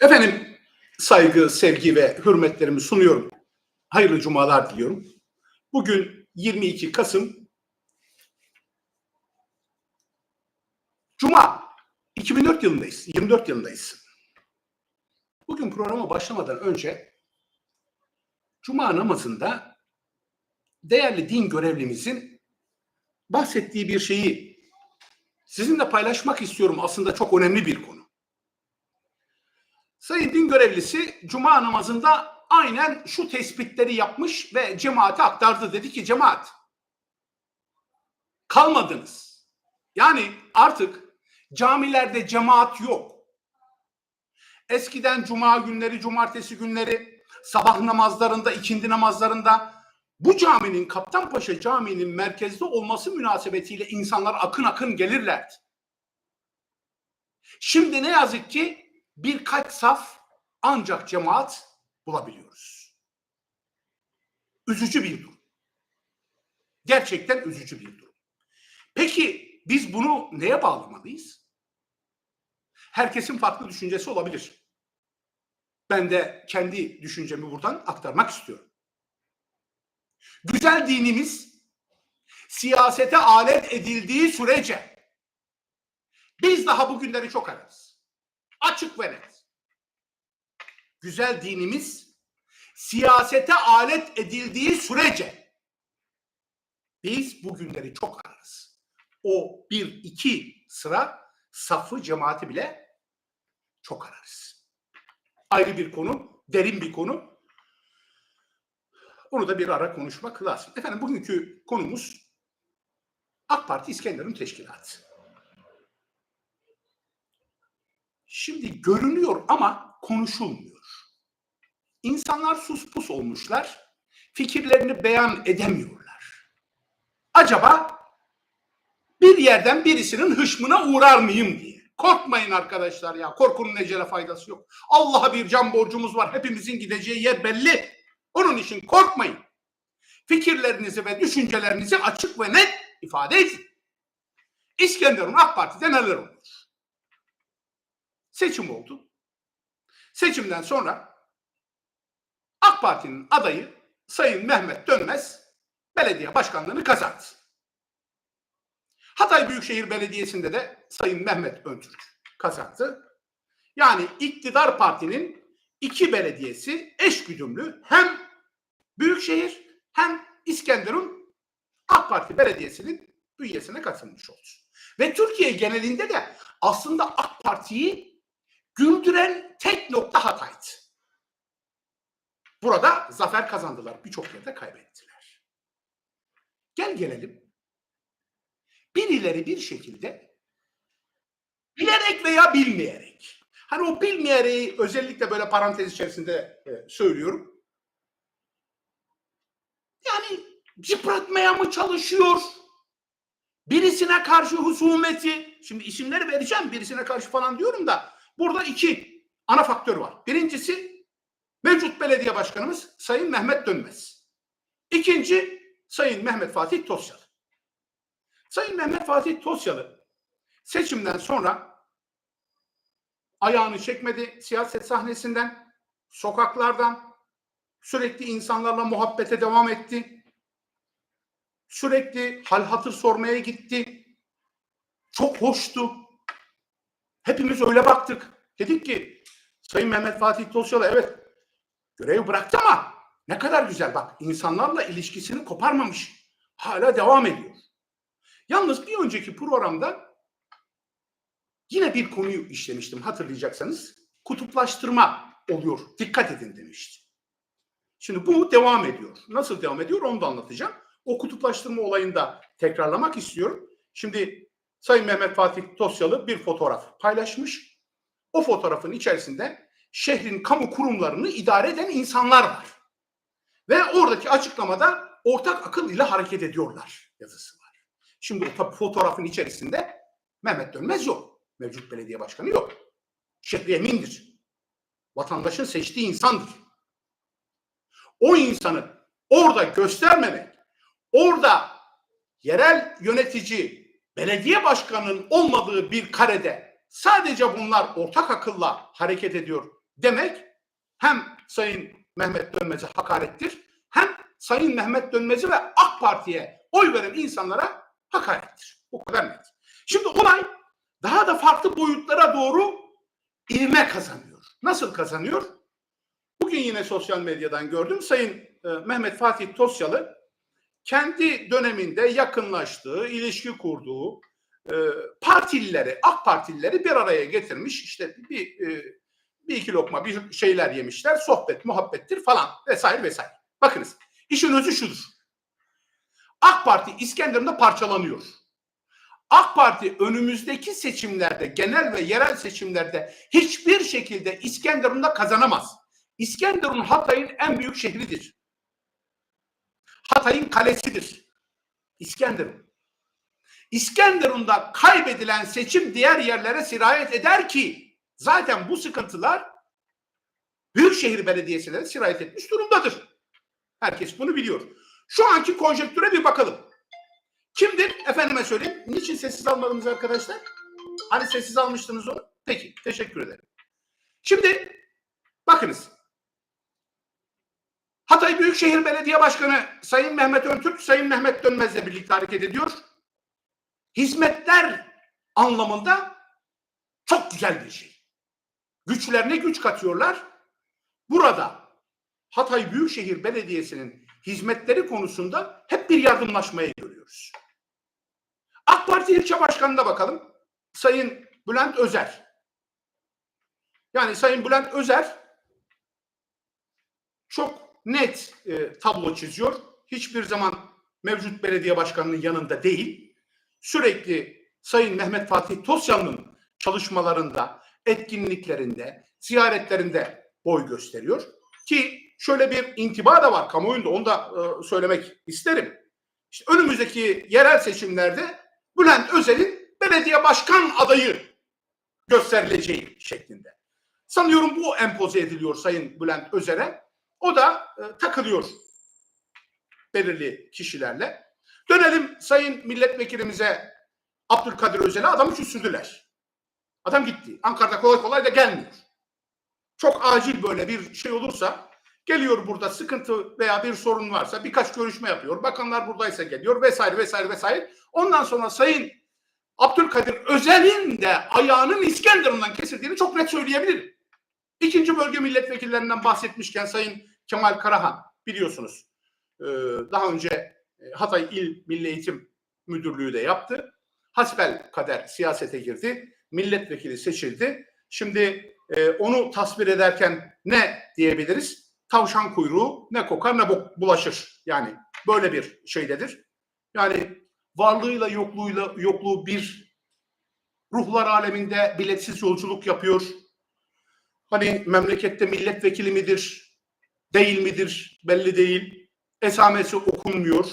Efendim saygı, sevgi ve hürmetlerimi sunuyorum. Hayırlı cumalar diliyorum. Bugün 22 Kasım Cuma 2004 yılındayız. 24 yılındayız. Bugün programa başlamadan önce Cuma namazında değerli din görevlimizin bahsettiği bir şeyi sizinle paylaşmak istiyorum. Aslında çok önemli bir konu. Sayın din görevlisi Cuma namazında aynen şu tespitleri yapmış ve cemaate aktardı. Dedi ki cemaat kalmadınız. Yani artık camilerde cemaat yok. Eskiden cuma günleri, cumartesi günleri sabah namazlarında, ikindi namazlarında bu caminin Kaptanpaşa Camii'nin merkezde olması münasebetiyle insanlar akın akın gelirlerdi. Şimdi ne yazık ki birkaç saf ancak cemaat bulabiliyoruz. Üzücü bir durum. Gerçekten üzücü bir durum. Peki biz bunu neye bağlamalıyız? Herkesin farklı düşüncesi olabilir. Ben de kendi düşüncemi buradan aktarmak istiyorum. Güzel dinimiz siyasete alet edildiği sürece biz daha bugünleri çok ararız. Açık ve net. Güzel dinimiz siyasete alet edildiği sürece biz bugünleri çok ararız. O bir iki sıra safı cemaati bile çok ararız. Ayrı bir konu, derin bir konu. Onu da bir ara konuşmak lazım. Efendim bugünkü konumuz AK Parti İskenderun Teşkilatı. Şimdi görünüyor ama konuşulmuyor. İnsanlar sus pus olmuşlar. Fikirlerini beyan edemiyorlar. Acaba bir yerden birisinin hışmına uğrar mıyım diye. Korkmayın arkadaşlar ya. Korkunun ecele faydası yok. Allah'a bir can borcumuz var. Hepimizin gideceği yer belli. Onun için korkmayın. Fikirlerinizi ve düşüncelerinizi açık ve net ifade edin. İskenderun AK Parti'de neler olmuş? Seçim oldu. Seçimden sonra AK Parti'nin adayı Sayın Mehmet Dönmez belediye başkanlığını kazandı. Hatay Büyükşehir Belediyesi'nde de Sayın Mehmet Öntürk kazandı. Yani iktidar partinin iki belediyesi eş güdümlü hem Büyükşehir hem İskenderun AK Parti Belediyesi'nin bünyesine katılmış oldu. Ve Türkiye genelinde de aslında AK Parti'yi güldüren tek nokta Hatay'dı. Burada zafer kazandılar. Birçok yerde kaybettiler. Gel gelelim. Birileri bir şekilde bilerek veya bilmeyerek hani o bilmeyerek özellikle böyle parantez içerisinde e, söylüyorum. Yani yıpratmaya mı çalışıyor? Birisine karşı husumeti, şimdi isimleri vereceğim birisine karşı falan diyorum da burada iki ana faktör var. Birincisi mevcut belediye başkanımız Sayın Mehmet Dönmez. İkinci Sayın Mehmet Fatih Tosyalı. Sayın Mehmet Fatih Tosyalı seçimden sonra ayağını çekmedi siyaset sahnesinden, sokaklardan sürekli insanlarla muhabbete devam etti. Sürekli hal hatır sormaya gitti. Çok hoştu. Hepimiz öyle baktık. Dedik ki Sayın Mehmet Fatih Tosyalı evet görevi bıraktı ama ne kadar güzel bak insanlarla ilişkisini koparmamış. Hala devam ediyor. Yalnız bir önceki programda yine bir konuyu işlemiştim hatırlayacaksanız. Kutuplaştırma oluyor. Dikkat edin demiştim. Şimdi bu devam ediyor. Nasıl devam ediyor onu da anlatacağım. O kutuplaştırma olayını da tekrarlamak istiyorum. Şimdi Sayın Mehmet Fatih Tosyalı bir fotoğraf paylaşmış. O fotoğrafın içerisinde şehrin kamu kurumlarını idare eden insanlar var. Ve oradaki açıklamada ortak akıl ile hareket ediyorlar yazısı var. Şimdi o fotoğrafın içerisinde Mehmet Dönmez yok. Mevcut belediye başkanı yok. Şehri emindir. Vatandaşın seçtiği insandır. O insanı orada göstermemek, orada yerel yönetici, belediye başkanının olmadığı bir karede sadece bunlar ortak akılla hareket ediyor demek hem Sayın Mehmet Dönmez'e hakarettir hem Sayın Mehmet Dönmez'i ve AK Parti'ye oy veren insanlara hakarettir. Bu kadar net. Şimdi olay daha da farklı boyutlara doğru ivme kazanıyor. Nasıl kazanıyor? Bugün yine sosyal medyadan gördüm. Sayın e, Mehmet Fatih Tosyalı kendi döneminde yakınlaştığı, ilişki kurduğu e, partilileri, AK Partilileri bir araya getirmiş. İşte bir e, bir iki lokma bir şeyler yemişler. Sohbet, muhabbettir falan vesaire vesaire. Bakınız işin özü şudur. AK Parti İskenderun'da parçalanıyor. AK Parti önümüzdeki seçimlerde, genel ve yerel seçimlerde hiçbir şekilde İskenderun'da kazanamaz. İskenderun Hatay'ın en büyük şehridir. Hatay'ın kalesidir. İskenderun. İskenderun'da kaybedilen seçim diğer yerlere sirayet eder ki zaten bu sıkıntılar Büyükşehir Belediyesi'ne de sirayet etmiş durumdadır. Herkes bunu biliyor. Şu anki konjektüre bir bakalım. Kimdir? Efendime söyleyeyim. Niçin sessiz almadınız arkadaşlar? Hani sessiz almıştınız onu? Peki. Teşekkür ederim. Şimdi bakınız. Hatay Büyükşehir Belediye Başkanı Sayın Mehmet Öntürk, Sayın Mehmet Dönmez'le birlikte hareket ediyor. Hizmetler anlamında çok güzel bir şey. Güçlerine güç katıyorlar. Burada Hatay Büyükşehir Belediyesi'nin hizmetleri konusunda hep bir yardımlaşmayı görüyoruz. AK Parti ilçe başkanına bakalım. Sayın Bülent Özer. Yani Sayın Bülent Özer çok net e, tablo çiziyor. Hiçbir zaman mevcut belediye başkanının yanında değil. Sürekli Sayın Mehmet Fatih Tosyan'ın çalışmalarında, etkinliklerinde, ziyaretlerinde boy gösteriyor. Ki şöyle bir intiba da var kamuoyunda onu da e, söylemek isterim. İşte önümüzdeki yerel seçimlerde Bülent Özel'in belediye başkan adayı gösterileceği şeklinde. Sanıyorum bu empoze ediliyor Sayın Bülent Özer'e. O da e, takılıyor belirli kişilerle. Dönelim Sayın Milletvekilimize Abdülkadir Özel'e adamı küstürdüler. Adam gitti. Ankara'da kolay kolay da gelmiyor. Çok acil böyle bir şey olursa geliyor burada sıkıntı veya bir sorun varsa birkaç görüşme yapıyor. Bakanlar buradaysa geliyor vesaire vesaire vesaire. Ondan sonra Sayın Abdülkadir Özel'in de ayağının İskenderun'dan kesildiğini çok net söyleyebilirim. İkinci bölge milletvekillerinden bahsetmişken Sayın Kemal Karahan biliyorsunuz e, daha önce e, Hatay İl Milli Eğitim Müdürlüğü de yaptı. Hasbel kader siyasete girdi. Milletvekili seçildi. Şimdi e, onu tasvir ederken ne diyebiliriz? Tavşan kuyruğu ne kokar ne bulaşır. Yani böyle bir şeydedir. Yani varlığıyla yokluğuyla yokluğu bir ruhlar aleminde biletsiz yolculuk yapıyor. Hani memlekette milletvekili midir, değil midir belli değil. Esamesi okunmuyor.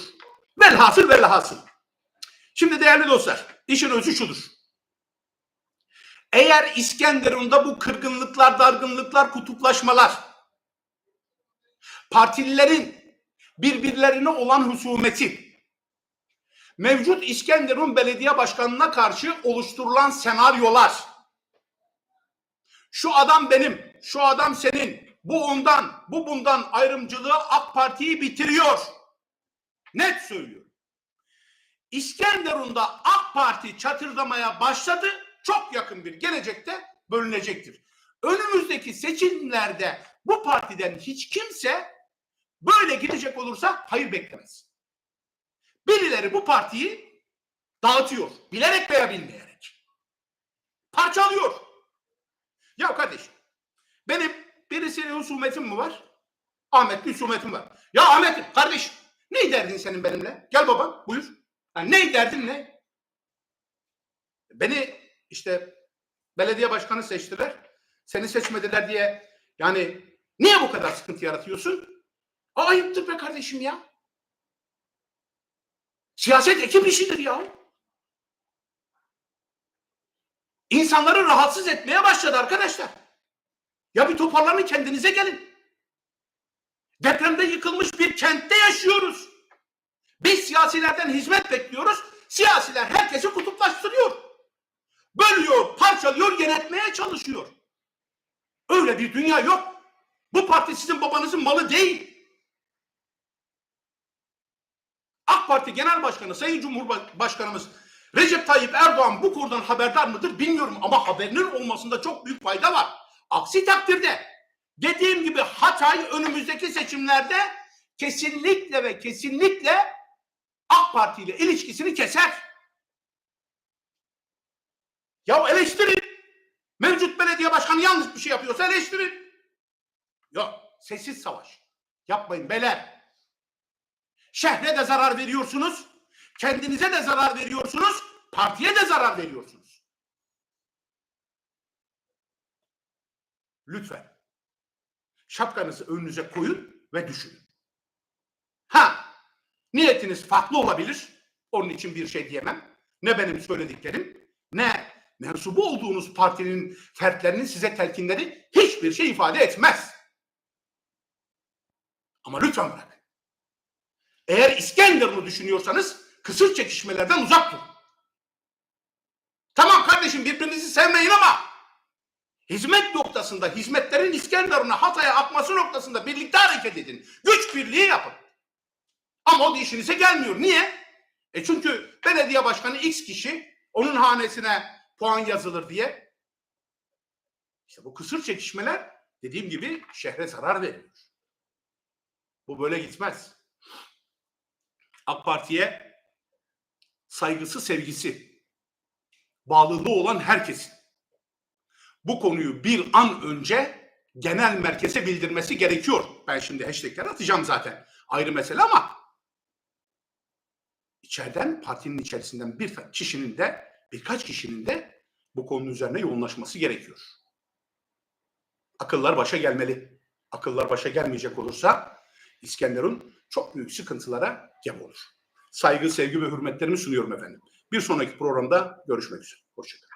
Velhasıl velhasıl. Şimdi değerli dostlar, işin özü şudur. Eğer İskenderun'da bu kırgınlıklar, dargınlıklar, kutuplaşmalar, partililerin birbirlerine olan husumeti, mevcut İskenderun Belediye Başkanı'na karşı oluşturulan senaryolar, şu adam benim, şu adam senin, bu ondan, bu bundan ayrımcılığı AK Parti'yi bitiriyor. Net söylüyorum. İskenderun'da AK Parti çatırdamaya başladı. Çok yakın bir gelecekte bölünecektir. Önümüzdeki seçimlerde bu partiden hiç kimse böyle gidecek olursa hayır beklemez. Birileri bu partiyi dağıtıyor. Bilerek veya bilmeyerek. Parçalıyor. Ya kardeşim birisiyle husumetim mi var? Ahmet'le husumetim var. Ya Ahmet kardeşim ne derdin senin benimle? Gel baba buyur. Ha, ne derdin ne? Beni işte belediye başkanı seçtiler. Seni seçmediler diye yani niye bu kadar sıkıntı yaratıyorsun? Aa, ayıptır be kardeşim ya. Siyaset ekip işidir ya. İnsanları rahatsız etmeye başladı arkadaşlar. Ya bir toparlanın kendinize gelin. Depremde yıkılmış bir kentte yaşıyoruz. Biz siyasilerden hizmet bekliyoruz. Siyasiler herkesi kutuplaştırıyor. Bölüyor, parçalıyor, yönetmeye çalışıyor. Öyle bir dünya yok. Bu parti sizin babanızın malı değil. AK Parti Genel Başkanı Sayın Cumhurbaşkanımız Recep Tayyip Erdoğan bu konudan haberdar mıdır bilmiyorum ama haberinin olmasında çok büyük fayda var. Aksi takdirde dediğim gibi Hatay önümüzdeki seçimlerde kesinlikle ve kesinlikle AK Parti ile ilişkisini keser. Ya eleştirin. Mevcut belediye başkanı yanlış bir şey yapıyorsa eleştirin. Yok sessiz savaş. Yapmayın beler. Şehre de zarar veriyorsunuz. Kendinize de zarar veriyorsunuz. Partiye de zarar veriyorsunuz. Lütfen. Şapkanızı önünüze koyun ve düşünün. Ha, niyetiniz farklı olabilir. Onun için bir şey diyemem. Ne benim söylediklerim, ne mensubu olduğunuz partinin fertlerinin size telkinleri hiçbir şey ifade etmez. Ama lütfen bırakın. Eğer İskenderun'u düşünüyorsanız kısır çekişmelerden uzak durun. Tamam kardeşim birbirinizi sevmeyin ama hizmet noktasında hizmetlerin İskenderun'a Hatay'a akması noktasında birlikte hareket edin. Güç birliği yapın. Ama o işinize gelmiyor. Niye? E çünkü belediye başkanı X kişi onun hanesine puan yazılır diye. İşte bu kısır çekişmeler dediğim gibi şehre zarar veriyor. Bu böyle gitmez. AK Parti'ye saygısı, sevgisi, bağlılığı olan herkesin bu konuyu bir an önce genel merkeze bildirmesi gerekiyor. Ben şimdi hashtagler atacağım zaten. Ayrı mesele ama içeriden partinin içerisinden bir kişinin de birkaç kişinin de bu konunun üzerine yoğunlaşması gerekiyor. Akıllar başa gelmeli. Akıllar başa gelmeyecek olursa İskenderun çok büyük sıkıntılara gebe olur. Saygı, sevgi ve hürmetlerimi sunuyorum efendim. Bir sonraki programda görüşmek üzere. Hoşçakalın.